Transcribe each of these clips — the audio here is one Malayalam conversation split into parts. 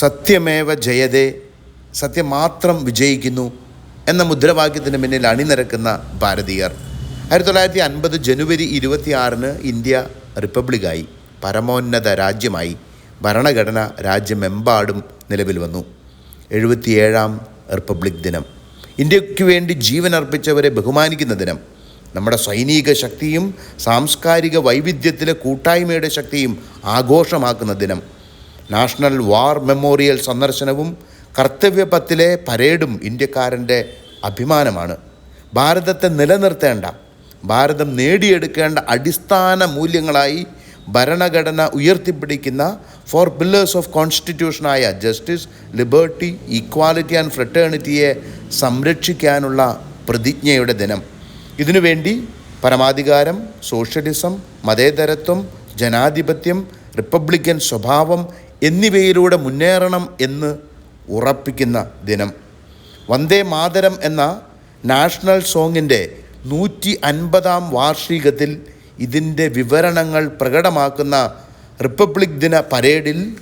സത്യമേവ ജയതേ സത്യം മാത്രം വിജയിക്കുന്നു എന്ന മുദ്രാവാക്യത്തിന് പിന്നിൽ അണിനിരക്കുന്ന ഭാരതീയർ. ആയിരത്തി തൊള്ളായിരത്തി അൻപത് ജനുവരി ഇരുപത്തിയാറിന് ഇന്ത്യ റിപ്പബ്ലിക്കായി പരമോന്നത രാജ്യമായി ഭരണഘടന രാജ്യമെമ്പാടും നിലവിൽ വന്നു. എഴുപത്തിയേഴാം റിപ്പബ്ലിക് ദിനം. ഇന്ത്യയ്ക്ക് വേണ്ടി ജീവൻ അർപ്പിച്ചവരെ ബഹുമാനിക്കുന്ന ദിനം. നമ്മുടെ സൈനിക ശക്തിയും സാംസ്കാരിക വൈവിധ്യത്തിലെ കൂട്ടായ്മയുടെ ശക്തിയും ആഘോഷമാക്കുന്ന ദിനം. നാഷണൽ വാർ മെമ്മോറിയൽ സന്ദർശനവും കർത്തവ്യപത്തിലെ പരേഡും ഇന്ത്യക്കാരന്റെ അഭിമാനമാണ്. ഭാരതത്തെ നിലനിർത്തേണ്ട ഭാരതം നേടിയെടുക്കേണ്ട അടിസ്ഥാന മൂല്യങ്ങളായി ഭരണഘടന ഉയർത്തിപ്പിടിക്കുന്ന ഫോർ പില്ലേഴ്സ് ഓഫ് കോൺസ്റ്റിറ്റ്യൂഷനായ ജസ്റ്റിസ് ലിബർട്ടി ഈക്വാലിറ്റി ആൻഡ് ഫ്രട്ടേണിറ്റിയെ സംരക്ഷിക്കാനുള്ള പ്രതിജ്ഞയുടെ ദിനം. ഇതിനുവേണ്ടി പരമാധികാരം സോഷ്യലിസം മതേതരത്വം ജനാധിപത്യം റിപ്പബ്ലിക്കൻ സ്വഭാവം എന്നിവയിലൂടെ മുന്നേറണം എന്ന് ഉറപ്പിക്കുന്ന ദിനം. വന്ദേ മാതരം എന്ന നാഷണൽ സോങ്ങിന്റെ നൂറ്റി അൻപതാം വാർഷികത്തിൽ ഇതിന്റെ വിവരണങ്ങൾ പ്രകടമാക്കുന്ന റിപ്പബ്ലിക് ദിന പരേഡിൽ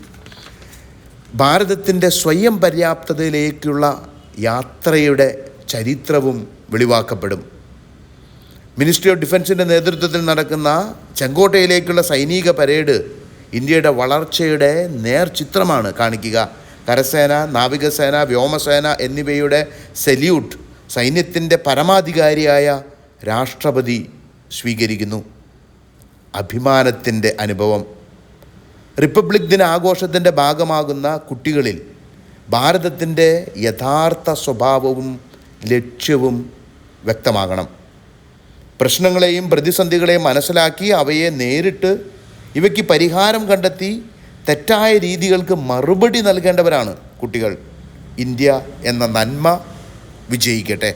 ഭാരതത്തിന്റെ സ്വയം പര്യാപ്തതയിലേക്കുള്ള യാത്രയുടെ ചരിത്രവും വെളിവാക്കപ്പെടും. മിനിസ്ട്രി ഓഫ് ഡിഫൻസിന്റെ നേതൃത്വത്തിൽ നടക്കുന്ന ചെങ്കോട്ടയിലേക്കുള്ള സൈനിക പരേഡ് ഇന്ത്യയുടെ വളർച്ചയുടെ നേർചിത്രമാണ് കാണിക്കുക. കരസേന നാവികസേന വ്യോമസേന എന്നിവയുടെ സല്യൂട്ട് സൈന്യത്തിന്റെ പരമാധികാരിയായ രാഷ്ട്രപതി സ്വീകരിക്കുന്നു. അഭിമാനത്തിന്റെ അനുഭവം. റിപ്പബ്ലിക് ദിന ആഘോഷത്തിന്റെ ഭാഗമാകുന്ന കുട്ടികളിൽ ഭാരതത്തിന്റെ യഥാർത്ഥ സ്വഭാവവും ലക്ഷ്യവും വ്യക്തമാകണം. പ്രശ്നങ്ങളെയും പ്രതിസന്ധികളെയും മനസ്സിലാക്കി അവയെ നേരിട്ട് ഇവയ്ക്ക് പരിഹാരം കണ്ടെത്തി തെറ്റായ രീതികൾക്ക് മറുപടി നൽകേണ്ടവരാണ് കുട്ടികൾ. ഇന്ത്യ എന്ന നന്മ വിജയിക്കട്ടെ.